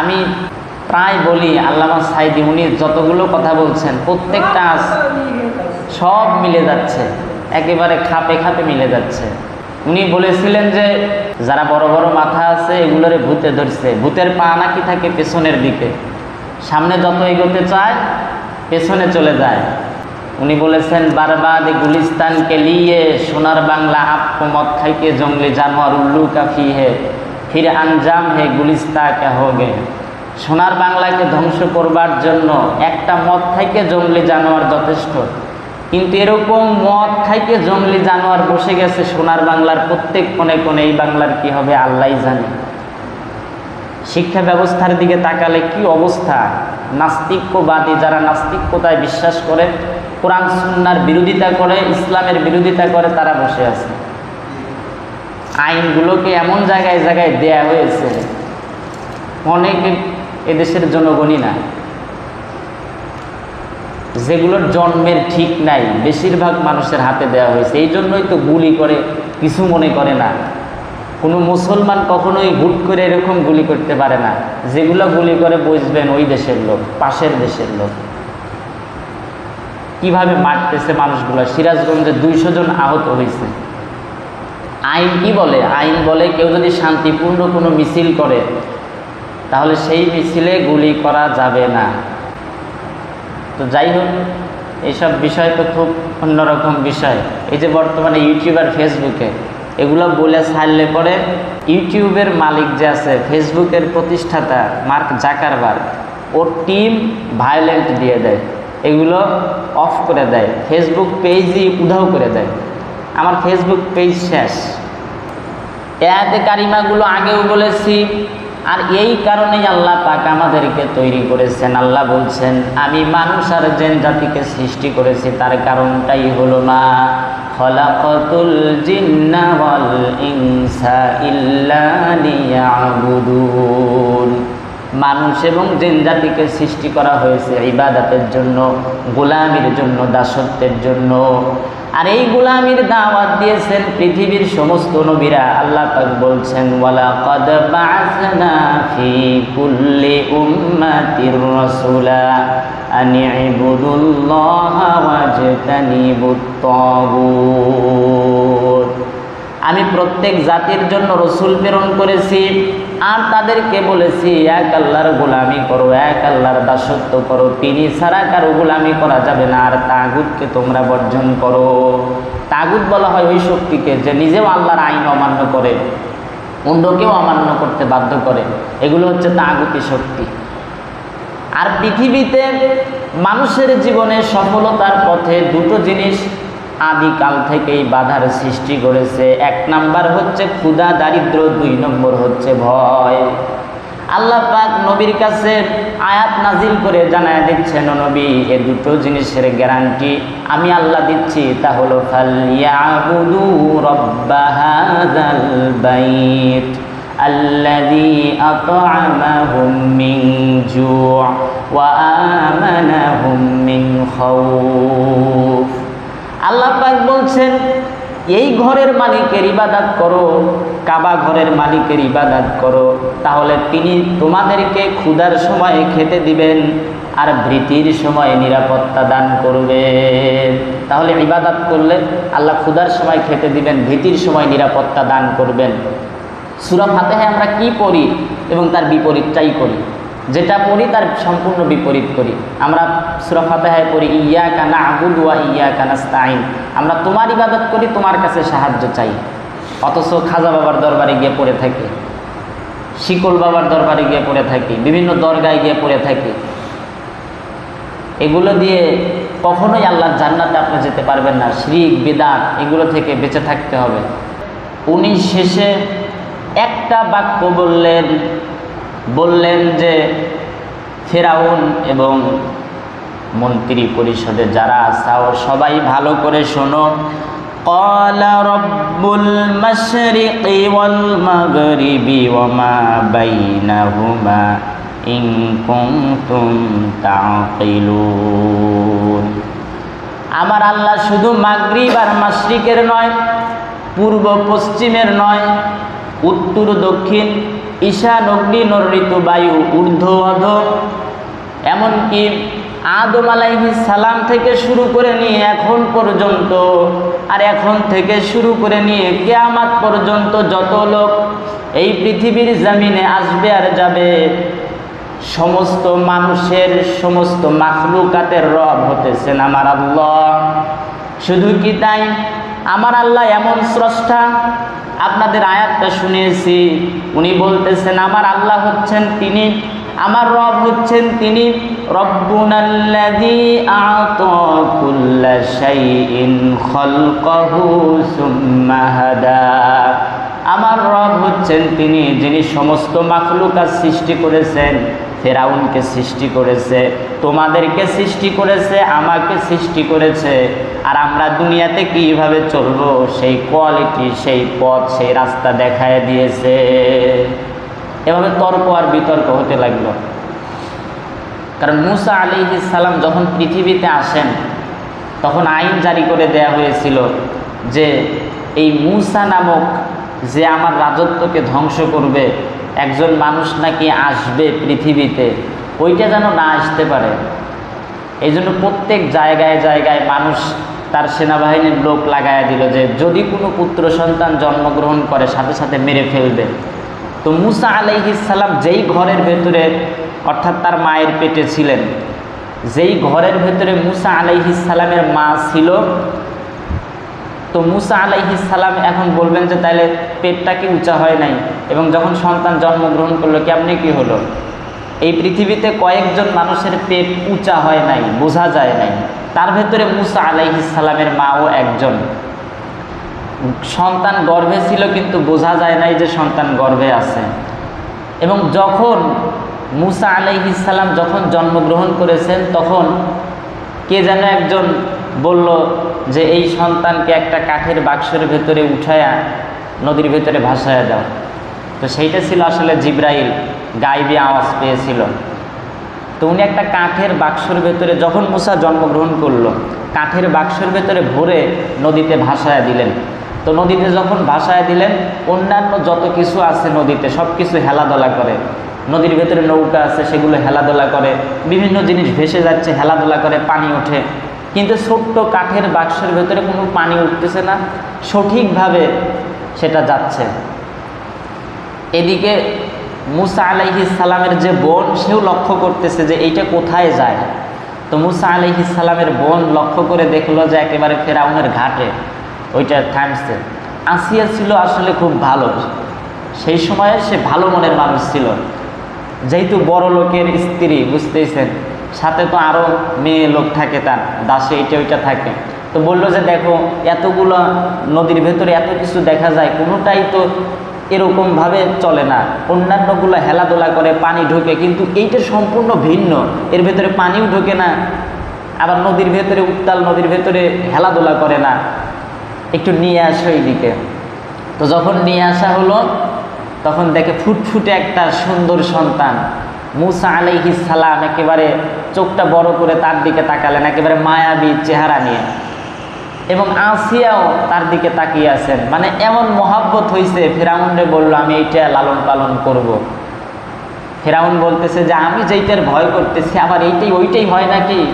আমি প্রায় বলি, আল্লামা সাইদি, উনি যতগুলো কথা বলছেন, প্রত্যেকটা সব মিলে যাচ্ছে। একেবারে খাপে খাপে মিলে যাচ্ছে। উনি বলেছিলেন যে, যারা বড় বড় মাথা আছে, এগুলোরে ভূতে ধরছে। ভূতের পা নাকি থাকে পেছনের দিকে। সামনে যত এগোতে চায়, পেছনে চলে যায়। উনি বলেছেন, বারবাদ গুলিস্তানকে লিয়ে সোনার বাংলা আপকো মদ খাইকে জঙ্গলি জানোয়ার উল্লু কাফি হে ফির আঞ্জাম হে গুলিস্তা কে সোনার বাংলাকে ধ্বংস করবার জন্য একটা মদ খাইকে জঙ্গলি জানোয়ার যথেষ্ট। কিন্তু এরকম মদ খাইকে জঙ্গলি জানোয়ার বসে গেছে সোনার বাংলার প্রত্যেক কোণে কোণে, এই বাংলার কি হবে আল্লাহ জানে। শিক্ষা ব্যবস্থার দিকে তাকালে কি অবস্থা? নাস্তিক্যবাদী যারা নাস্তিক্যতায় বিশ্বাস করে, কোরআন, সুন্নার বিরোধিতা করে, ইসলামের বিরোধিতা করে, তারা বসে আছে। আইনগুলোকে এমন জায়গায় জায়গায় দেয়া হয়েছে। অনেক এদেশের জনগণই না। যেগুলোর জন্মের ঠিক নাই, বেশিরভাগ মানুষের হাতে দেওয়া হয়েছে। এই জন্যই তো গুলি করে, কিছু মনে করে না। কোনো মুসলমান কখনোই হুট করে এরকম গুলি করতে পারে না। যেগুলো গুলি করে বুঝবেন ওই দেশের লোক, পাশের দেশের লোক। কীভাবে মারতেছে মানুষগুলো? সিরাজগঞ্জে দুইশো জন আহত হয়েছে। আইন কি বলে? আইন বলে কেউ যদি শান্তিপূর্ণ কোনো মিছিল করে, তাহলে সেই মিছিলে গুলি করা যাবে না। তো যাই হোক, এইসব বিষয় তো খুব অন্যরকম বিষয়। এই যে বর্তমানে ইউটিউব আর ফেসবুকে এগুলো বলে ছাড়লে পরে ইউটিউবের মালিক যে আছে ফেসবুকের প্রতিষ্ঠাতা মার্ক জাকারবার ওর টিম ভায়োলেন্ট দিয়ে দেয়। এগুলো অফ করে দেয়। ফেসবুক পেজই উধাও করে দেয়। আমার ফেসবুক পেজ শেষ। এতে কারিমাগুলো আগেও বলেছি, আর এই কারণেই আল্লাহ পাক আমাদেরকে তৈরি করেছেন। আল্লাহ বলছেন, আমি মানুষ আর জেন জাতিকে সৃষ্টি করেছি, তার কারণটাই হলো না খলাকতুল জিন্না ইনসা ইল্লা মানুষ এবং জেন জাতিকে সৃষ্টি করা হয়েছে ইবাদতের জন্য, গোলামির জন্য, দাসত্বের জন্য। আর এই গোলামির দাওয়াত দিয়েছেন পৃথিবীর সমস্ত নবীরা। আল্লাহ পাক বলছেন ওয়ালা কদ বা'াসনা ফি কুল্লি উম্মাতির রাসূলা আন ইবুদুল্লাহা ওয়াজতানিবুত তাগুত আমি প্রত্যেক জাতির জন্য রসুল প্রেরণ করেছি, আর তাদেরকে বলেছি, এক আল্লাহর গোলামি করো, এক আল্লাহর দাসত্ব করো, তিনি ছাড়া কারও গোলামি করা যাবে না, আর তাগুতকে তোমরা বর্জন করো। তাগুত বলা হয় ওই শক্তিকে যে নিজেও আল্লাহর আইন অমান্য করে, অন্যকেও অমান্য করতে বাধ্য করে। এগুলো হচ্ছে তাগুতি শক্তি। আর পৃথিবীতে মানুষের জীবনে সফলতার পথে দুটো জিনিস আদিকাল থেকেই বাধার সৃষ্টি করেছে এক নাম্বার হচ্ছে ক্ষুধা দারিদ্র দুই নম্বর হচ্ছে ভয় আল্লাহ পাক নবীর কাছে আয়াত নাজিল করে জানায় দিচ্ছেন ও নবী এ দুটো জিনিসের গ্যারান্টি আমি আল্লাহ দিচ্ছি তা হলো ফালিয়াবুদু রব্বা হাযাল বাইত الذي أطعمهم من جوع وآمنهم من خوف আল্লাহ পাক বলছেন, এই ঘরের মালিকের ইবাদাত করো, কাবা ঘরের মালিকের ইবাদাত করো, তাহলে তিনি তোমাদেরকে ক্ষুধার সময় খেতে দিবেন আর ভৃতির সময় নিরাপত্তা দান করবেন তাহলে ইবাদাত করলে আল্লাহ ক্ষুধার সময় খেতে দিবেন, ভীতির সময় নিরাপত্তা দান করবেন। সুরা ফাতেহায় আমরা কি পড়ি এবং তার বিপরীতটাই করি? যেটা পড়ি তার সম্পূর্ণ বিপরীত করি। আমরা সুরা ফাতেহায় পড়ি ইয়া কানা আবুদুয়া ইয়া কানাস্তাইন আমরা তোমার ইবাদত করি, তোমার কাছে সাহায্য চাই। অথচ খাজা বাবার দরবারে গিয়ে পড়ে থাকি, শিকল বাবার দরবারে গিয়ে পড়ে থাকি, বিভিন্ন দরগায় গিয়ে পড়ে থাকি। এগুলো দিয়ে কখনোই আল্লাহর জান্নাতে আপনি যেতে পারবেন না। শ্রিক, বেদাত, এগুলো থেকে বেঁচে থাকতে হবে। উনি শেষে একটা বাক্য বললেন বললেন যে ফেরাউন এবং মন্ত্রী পরিষদে যারা আসাও সবাই ভালো করে শোনো قال رب المشرق والمغرب وما بينهما إن كنتم تعقلون আমার আল্লাহ শুধু মাগরিব আর মাশরিকের নয় পূর্ব পশ্চিমের নয় উত্তর দক্ষিণ ঈশান অগ্নি নরিত বায়ু, ঊর্ধ্ব, অধ। এমনকি আদম আলাইহিস সালাম থেকে শুরু করে নিয়ে এখন পর্যন্ত, আর এখন থেকে শুরু করে নিয়ে কেয়ামাত পর্যন্ত যত লোক এই পৃথিবীর জমিনে আসবে আর যাবে, সমস্ত মানুষের সমস্ত মাখলুকাতের রব হতেছেন আমার আল্লাহ। শুধু কি তাই? আমার আল্লাহ এমন স্রষ্টা, আপনাদের আয়াতটা শুনিয়েছি উনি বলতেছেন, আমার আল্লাহ হচ্ছেন তিনি, আমার রব হচ্ছেন তিনি। আমার রব হচ্ছেন তিনি, যিনি সমস্ত মাখলুকাত সৃষ্টি করেছেন, ফেরাউনকে সৃষ্টি করেছে, তোমাদেরকে সৃষ্টি করেছে, আমাকে সৃষ্টি করেছে। আর আমরা দুনিয়াতে কীভাবে চলবো? সেই কোয়ালিটি সেই পথ, সেই রাস্তা দেখায় দিয়েছে। এভাবে তর্ক আর বিতর্ক হতে লাগল। কারণ মুসা আলী সালাম যখন পৃথিবীতে আসেন, তখন আইন জারি করে দেয়া হয়েছিল যে এই মুসা নামক যে আমার রাজত্বকে ধ্বংস করবে, একজন মানুষ নাকি আসবে পৃথিবীতে, ওইটা যেন না আসতে পারে। এই জন্য প্রত্যেক জায়গায় জায়গায় মানুষ তার সেনাবাহিনীর লোক লাগায়া দিল যে, যদি কোনো পুত্র সন্তান জন্মগ্রহণ করে, সাথে সাথে মেরে ফেলবে। তো মুসা আলাইহিসাল্লাম যেই ঘরের ভেতরে, অর্থাৎ তার মায়ের পেটে ছিলেন, যেই ঘরের ভেতরে মুসা আলাইহিসাল্লামের মা ছিল, তো মুসা আলাইহিসাল্লাম এখন বলবেন যে তাহলে পেটটা কি উঁচা হয় নাই? এবং যখন সন্তান জন্মগ্রহণ করল, কেমনি কি হলো? এই পৃথিবীতে কয়েকজন মানুষের পেট উঁচা হয় নাই, বোঝা যায় নাই। তার ভেতরে মুসা আলাইহিসাল্লামের মাও একজন। সন্তান গর্ভে ছিল কিন্তু বোঝা যায় নাই যে সন্তান গর্ভে আছে। এবং যখন মুসা আলাইহিসাল্লাম যখন জন্মগ্রহণ করেছেন, তখন কে যেন একজন বলল যে, এই সন্তানকে একটা কাঠের বাক্সের ভেতরে উঠায়া নদীর ভেতরে ভাসায়া দাও। তো সেইটা ছিল আসলে জিব্রাইল গাইবি আওয়াজ পেয়েছিল। তো উনি একটা কাঠের বাক্সর ভেতরে যখন মুসা জন্মগ্রহণ করল, কাঠের বাক্সর ভেতরে ভরে নদীতে ভাসায়া দিলেন। তো নদীতে যখন ভাসায় দিলেন, অন্যান্য যত কিছু আছে নদীতে সব কিছু হেলাদোলা করে। নদীর ভেতরে নৌকা আছে, সেগুলো হেলাদোলা করে। বিভিন্ন জিনিস ভেসে যাচ্ছে, হেলাদোলা করে, পানি ওঠে। কিন্তু ছোট্ট কাঠের বাক্সের ভেতরে কোনো পানি উঠতেছে না। সঠিকভাবে সেটা যাচ্ছে। এদিকে মুসা আলাইহিস সালামের যে বোন, সেও লক্ষ্য করতেছে যে এইটা কোথায় যায়। তো মুসা আলাইহিস সালামের বোন লক্ষ্য করে দেখল যে একেবারে ফেরাউনের ঘাটে, ওইটা থামছে। আসিয়া ছিল আসলে খুব ভালো। সেই সময়ে সে ভালো মনের মানুষ ছিল। যেহেতু বড় লোকের স্ত্রী বুঝতেইছেন সাথে তো আরও মেয়ে লোক থাকে তার, দাসে এইটা ওইটা থাকে। তো বলল যে দেখো, এতগুলো নদীর ভেতরে এত কিছু দেখা যায়, কোনোটাই তো এরকমভাবে চলে না। অন্যান্যগুলো হেলাদোলা করে পানি ঢোকে, কিন্তু এইটা সম্পূর্ণ ভিন্ন। এর ভেতরে পানিও ঢোকে না, আবার নদীর ভেতরে, উত্তাল নদীর ভেতরে হেলাদোলা করে না। একটু নিয়ে আসো এইদিকে। তো যখন নিয়ে আসা হলো, তখন দেখে ফুটফুটে একটা সুন্দর সন্তান। মুসা আলাইহিস সালাম একেবারে চোখটা বড় করে তার দিকে তাকালেন, একেবারে মায়াবী চেহারা নিয়ে। এবং আসিয়াও তার দিকে তাকিয়ে আছেন। মানে এমন মহাব্বত হয়েছে ফেরাউনরে বলল, আমি এইটা লালন পালন করব। ফেরাউন বলতেছে যে, আমি যেইটার ভয় করতেছি আবার এইটাই, ওইটাই হয় নাকি?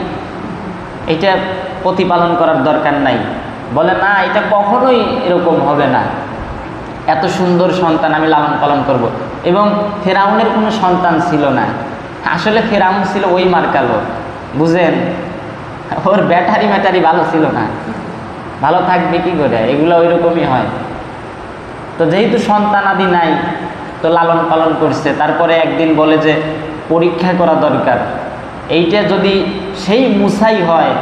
এটা প্রতিপালন করার দরকার নাই। বলে, না, এটা কখনোই এরকম হবে না। এত সুন্দর সন্তান আমি লালন পালন করব। এবং ফেরাউনের কোনো সন্তান ছিল না। আসলে ফেরাউন ছিল ওই মার্কালো, বুঝেন? ওর ব্যাটারি ম্যাটারি ভালো ছিল না। ভালো থাকবে কি করে? এগুলো ওই রকমই হয়। তো যেহেতু সন্তান আদি নাই, তো লালন পালন করছে, তারপরে একদিন বলে যে পরীক্ষা করা দরকার। এইটা যদি সেই মুসাই হয়,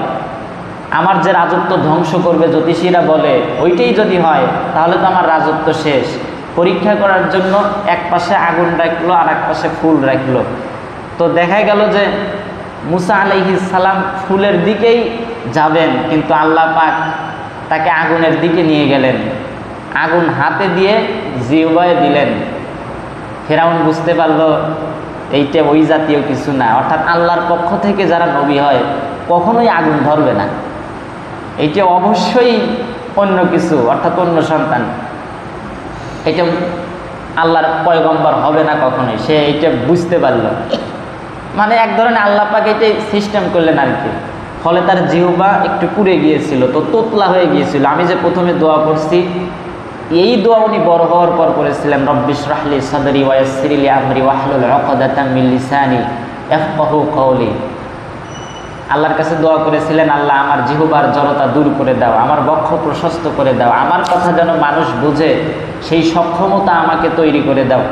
আমার যে রাজত্ব ধ্বংস করবে জ্যোতিষীরা বলে, ওইটাই যদি হয়, তাহলে তো আমার রাজত্ব শেষ। পরীক্ষা করার জন্য এক পাশে আগুন রাখল আর এক পাশে ফুল রাখল। তো দেখা গেল যে মুসা আলাইহিস সালাম ফুলের দিকেই যাবেন, কিন্তু আল্লাহ পাক তাকে আগুনের দিকে নিয়ে গেলেন। আগুন হাতে দিয়ে জিওবায় দিলেন। ফেরাউন বুঝতে পারল, এইটা ওই জাতীয় কিছু না। অর্থাৎ আল্লাহর পক্ষ থেকে যারা নবী হয়, কখনোই আগুন ধরবে না। এইটা অবশ্যই অন্য কিছু, অর্থাৎ অন্য সন্তান। এটা আল্লাহর পয়গম্বর হবে না কখনোই। সে এইটা বুঝতে পারল। মানে এক ধরনের আল্লাহ পাক সিস্টেম করলেন আর কি। ফলে তার জিহ্বা একটু পুড়ে গিয়েছিল, তো তোতলা হয়ে গিয়েছিল। আমি যে প্রথমে দোয়া করছি, এই দোয়া উনি বড় হওয়ার পর করেছিলেন রব্বিশ রাহলি সদরি ওয়াসিরিলি আমরি ওয়াহলুল উকদাতাম মিন লিসানি ইয়াফকাহু কওলি। আল্লাহর কাছে দোয়া করেছিলেন, আল্লাহ, আমার জিহুবার জড়তা দূর করে দাও, আমার বক্ষ প্রশস্ত করে দাও, আমার কথা যেন মানুষ বুঝে, সেই সক্ষমতা আমাকে তৈরি করে দাও।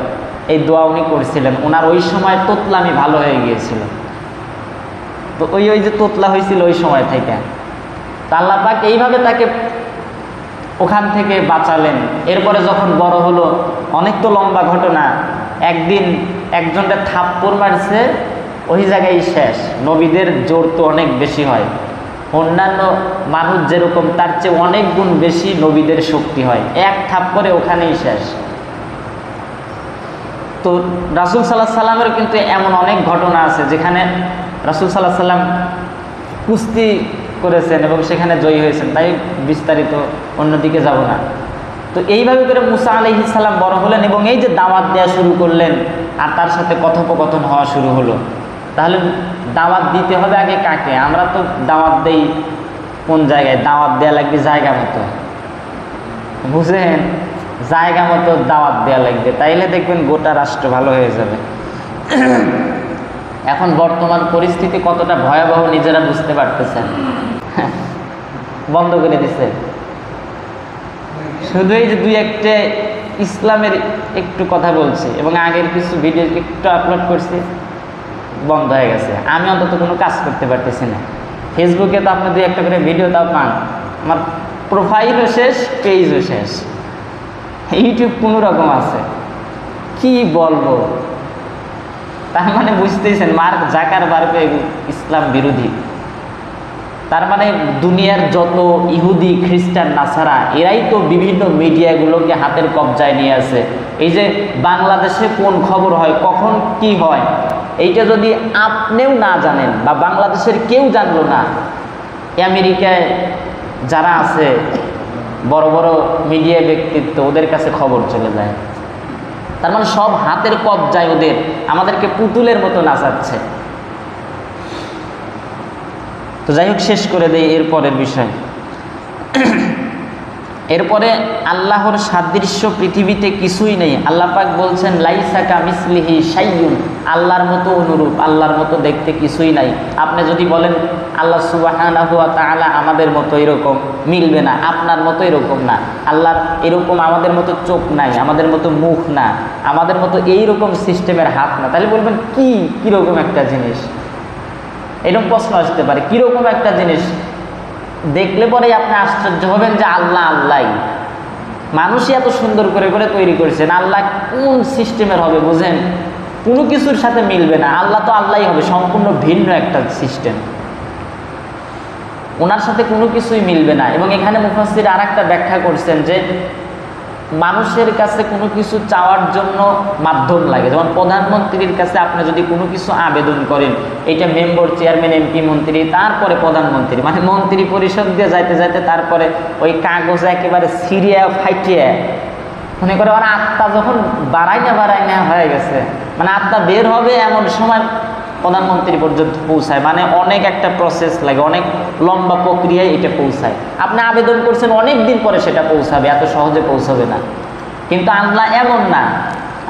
এই দোয়া উনি করেছিলেন। ওনার ওই সময় তোতলামি ভালো হয়ে গিয়েছিল তো ওই ওই যে তোতলা হয়েছিল ওই সময় থেকে। তা আল্লাহ পাক এইভাবে তাকে ওখান থেকে বাঁচালেন। এরপরে যখন বড় হলো, অনেক তো লম্বা ঘটনা। একদিন একজনটা থাপ্পড় মারছে, ওই জায়গায় শেষ। নবীদের জোর তো অনেক বেশি হয়। অন্যান্য মানুষ যেরকম, তার চেয়ে অনেক গুণ বেশি নবীদের শক্তি হয়। এক থাপ্পড়ে ওখানেই শেষ। তো রাসুল সাল্লাহ সাল্লামের কিন্তু এমন অনেক ঘটনা আছে যেখানে রাসুল সাল্লাহ সাল্লাম কুস্তি করেছেন এবং সেখানে জয়ী হয়েছেন, তাই বিস্তারিত অন্যদিকে যাব না। তো এইভাবে করে মুসা আলহি সাল্লাম বড় হলেন এবং এই যে দাওয়াত দেওয়া শুরু করলেন আর তার সাথে কথোপকথন হওয়া শুরু হলো। তাহলে দাওয়াত দিতে হবে আগে কাকে? আমরা তো দাওয়াত দেই কোন জায়গায়? দাওয়াত দেওয়া লাগবে জায়গা মতো। বুঝেন? জায়গা মতো দাওয়াত দেওয়া লাগবে। তাইলে দেখবেন গোটা রাষ্ট্র ভালো হয়ে যাবে। এখন বর্তমান পরিস্থিতি কতটা ভয়াবহ নিজেরা বুঝতে পারতেছেন? বন্ধ করে দিছে। শুধু এই যে দুই একটা ইসলামের একটু কথা বলছি এবং আগের কিছু ভিডিও একটু আপলোড করছি, বন্ধ হয়ে গেছে। আমি অন্তত কোনো কাজ করতে পারতেছি না। ফেসবুকে তো আপনি দুই একটা করে ভিডিও তাও পান। আমার প্রোফাইলও শেষ পেজও শেষ। ইউটিউব কোনো রকম আছে। কি বলব? তার মানে বুঝতেছেন, মার্ক জাকার বারবে ইসলাম বিরোধী। তার মানে দুনিয়ার যত ইহুদি, খ্রিস্টান, নাসারা, এরাই তো বিভিন্ন মিডিয়াগুলোকে হাতের কবজায় নিয়ে আছে। এই যে বাংলাদেশে কোন খবর হয়, কখন কি হয়, এইটা যদি আপনিও না জানেন বা বাংলাদেশের কেউ জানলো না আমেরিকায় যারা আছে, বড় বড় মিডিয়া ব্যক্তিত্ব, ওদের কাছে খবর চলে যায়। তার মানে সব হাতের কবজায় ওদের, আমাদেরকে পুতুলের মতো নাচাচ্ছে। তো যাই হোক, শেষ করে দেয় এরপরের বিষয়। এরপরে আল্লাহর সাদৃশ্য পৃথিবীতে কিছুই নেই। আল্লাহ পাক বলছেন লাইসাকা মিসলিহি সাইয়ুন আল্লাহর মতো অনুরূপ, আল্লাহর মতো দেখতে কিছুই নাই। আপনি যদি বলেন, আল্লাহ সুবাহানাহু ওয়া তাআলা আমাদের মতো এরকম, মিলবে না, আপনার মতো এরকম না। আল্লাহর এরকম আমাদের মতো চোখ নাই, আমাদের মতো মুখ না, আমাদের মতো এই রকম সিস্টেমের হাত না। তাহলে বলবেন, কি, কীরকম একটা জিনিস? এরকম প্রশ্ন আসতে পারে, কীরকম একটা জিনিস দেখলে পরেই আপনি আশ্চর্য হবেন যে আল্লাহ আল্লাহ। মানুষই এত সুন্দর করে করে তৈরি করেছেন আল্লাহ কোন সিস্টেমের হবে বুঝেন? কোনো কিছুর সাথে মিলবে না, আল্লাহ তো আল্লাহই হবে, সম্পূর্ণ ভিন্ন একটা সিস্টেম। ওনার সাথে কোনো কিছুই মিলবে না। এবং এখানে মুফাসির আর একটা ব্যাখ্যা করছেন যে মানুষের কাছে কোনো কিছু চাওয়ার জন্য মাধ্যম লাগে। যেমন প্রধানমন্ত্রীর কাছে আপনি যদি কোনো কিছু আবেদন করেন, এটা মেম্বার, চেয়ারম্যান, এমপি, মন্ত্রী, তারপরে প্রধানমন্ত্রী মানে মন্ত্রী পরিষদ দিয়ে যাইতে যাইতে তারপরে ওই কাগজে একেবারে সিরিয়া ফাইটিয়া। মনে করে ওরা আত্মা যখন বাড়াই না বাড়াই না হয়ে গেছে। মানে আত্মা বের হবে এমন সময় প্রধানমন্ত্রী পর্যন্ত পৌঁছায়। মানে অনেক একটা প্রসেস লাগে, অনেক লম্বা প্রক্রিয়ায় এটা পৌঁছায়। আপনি আবেদন করছেন অনেক দিন পরে সেটা পৌঁছাবে, এত সহজে পৌঁছাবে না। কিন্তু আল্লাহ এমন না।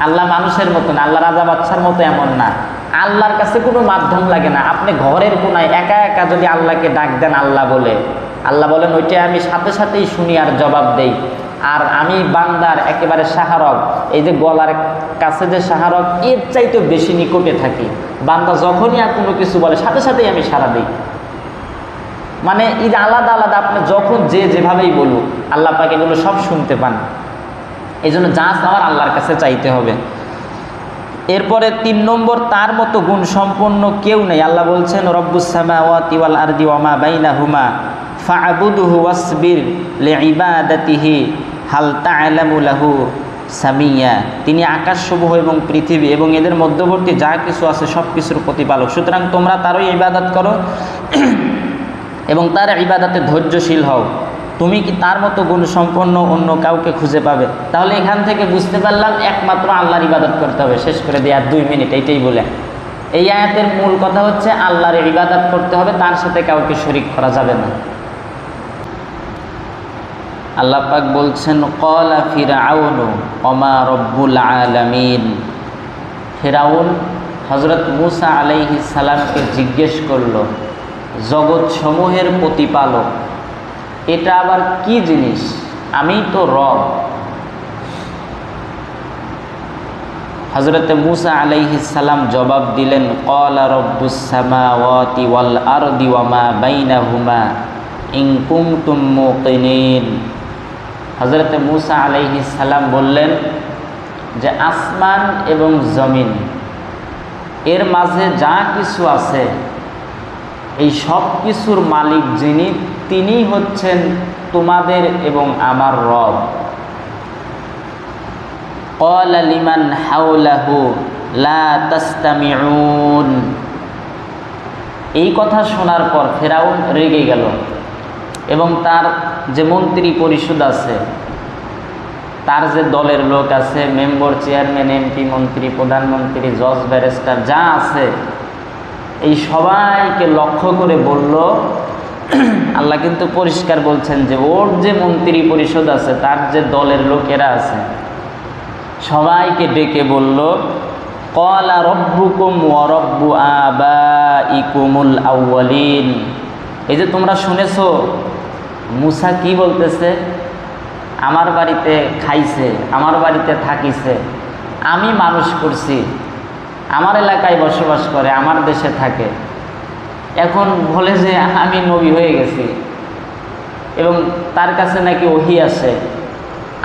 আল্লাহ মানুষের মতো না, আল্লাহ রাজা বাচ্চার মতো এমন না। আল্লাহর কাছে কোনো মাধ্যম লাগে না। আপনি ঘরের কোনায় একা একা যদি আল্লাহকে ডাক দেন, আল্লাহ বলে। আল্লাহ বলেন, ওইটা আমি সাথে সাথেই শুনি আর জবাব দেই। আর আমি বান্দার একেবারে সাহারক, এই যে গলার কাছে যে সাহারক, এর চাইতে বেশি নিকটে থাকি। বান্দা যখনই আর কোনো কিছু বলে, সাথে সাথেই আমি সারা দিই। মানে যে আলাদা আলাদা, আপনি যখন যে যেভাবেই বলুক, আল্লাহ পাকে এগুলো সব শুনতে পান। এই জন্য যা চাওয়ার আল্লাহর কাছে চাইতে হবে। এরপরে তিন নম্বর, তার মতো গুণ সম্পন্ন কেউ নেই। আল্লাহ বলছেন রব্বুসামা ওয়াতিওয়াল আরদি ওয়ামা বাইনা হুমা ফাবুদুহু ওয়াসবির লে ইবাদাতিহি হাল তা'লামু লাহু সামিয়া। তিনি আকাশসমূহ এবং পৃথিবী এবং এদের মধ্যবর্তী যা কিছু আছে সব কিছুর প্রতিপালক। সুতরাং তোমরা তারই ইবাদত করো এবং তার ইবাদতে ধৈর্যশীল হও। তুমি কি তার মতো গুণ সম্পন্ন অন্য কাউকে খুঁজে পাবে? তাহলে এখান থেকে বুঝতে পারলাম একমাত্র আল্লাহর ইবাদত করতে হবে। শেষ করে দিয়ে আর দুই মিনিট, এইটাই বলে। এই আয়াতের মূল কথা হচ্ছে, আল্লাহর ইবাদত করতে হবে, তার সাথে কাউকে শরিক করা যাবে না। আল্লাহ পাক বলছেন, কলা ফিরাউন অমা রব্বুল আলামিন। ফেরাউন হজরত মুসা আলাইহি সালামকে জিজ্ঞেস করল জগৎ সমূহের প্রতিপালক, এটা আবার কি জিনিস? আমি তো রব। হজরত মুসা আলাইহি সালাম জবাব দিলেন, কলা রব্বুসামাওয়াতি ওয়াল আরদি ওয়ামা বাইনাহুমা ইন কুনতুম মুকিনিন হজরত মুসা আলাইহি সালাম বললেন যে আসমান এবং জমিন এর মাঝে যা কিছু আছে এই সব কিছুর মালিক যিনি তিনি হচ্ছেন তোমাদের এবং আমার রব قال لمن حوله لا تستمعون এই কথা শোনার পর ফেরাউন রেগে গেল এবং তার যে মন্ত্রী পরিষদ আছে, তার যে দলের লোক আছে, মেম্বার, চেয়ারম্যান, এমপি মন্ত্রী, প্রধানমন্ত্রী, জজ, ব্যারিস্টার, যা আছে, এই সবাইকে লক্ষ্য করে বলল, আল্লাহ কিন্তু পরিষ্কার বলছেন যে, ওর যে মন্ত্রী পরিষদ আছে, তার যে দলের লোকেরা আছে, সবাইকে ডেকে বলল কলা রব্বুকুম ওয়ারব্বু আবা ইকুমুল আউ্বালিন এই যে তোমরা শুনেছো মুসা কি বলতেছে? আমার বাড়িতে খাইছে, আমার বাড়িতে থাকিছে, আমি মানুষ করছি, আমার এলাকায় বসবাস করে, আমার দেশে থাকে। এখন বলে যে আমি নবী হয়ে গেছি এবং তার কাছে নাকি ওহি আছে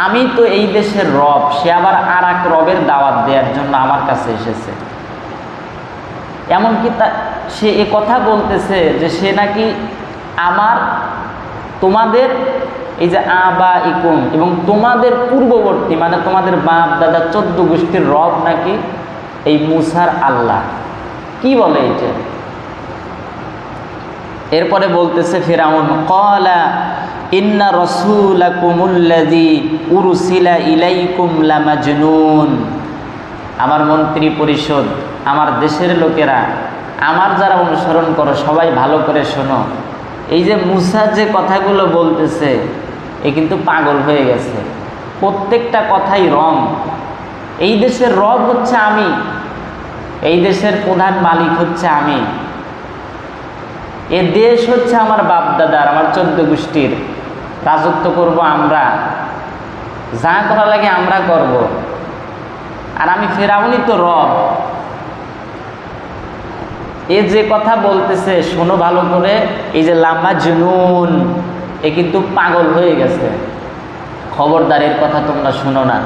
আমি তো এই দেশের রব, সে আবার আর এক রবের দাওয়াত দেওয়ার জন্য আমার কাছে এসেছে। এমনকি তা সে এ কথা বলতেছে যে সে নাকি আমার তোমাদের এই যে আ, বা ইকুম এবং তোমাদের পূর্ববর্তী মানে তোমাদের বাপ, দাদা, চোদ্দ গোষ্ঠীর রব নাকি এই মুসার আল্লাহ। কি বলে এটা এরপরে বলতেছে ফেরাউন, কলা ইন্না রসুলাকুমুল্লাদি উরুসিলা ইলাইকুম লামাজনুন। আমার মন্ত্রী পরিষদ, আমার দেশের লোকেরা, আমার যারা অনুসরণ করো, সবাই ভালো করে শোনো। এই যে মুসা যে কথাগুলো বলতেছে, এ কিন্তু পাগল হয়ে গেছে। প্রত্যেকটা কথাই রং। এই দেশের রব হচ্ছে আমি, এই দেশের প্রধান মালিক হচ্ছে আমি। এ দেশ হচ্ছে আমার বাপদাদার আমার চোদ্দ গোষ্ঠীর। রাজত্ব করব আমরা। যা করা লাগে আমরা করব। আর আমি ফেরাউনি তো রব। এ যে কথা বলতেছে, শোনো ভালো করে, এই যে লাম্বা জুনুন, এ কিন্তু পাগল হয়ে গেছে। খবরদারের কথা তোমরা শোনো না।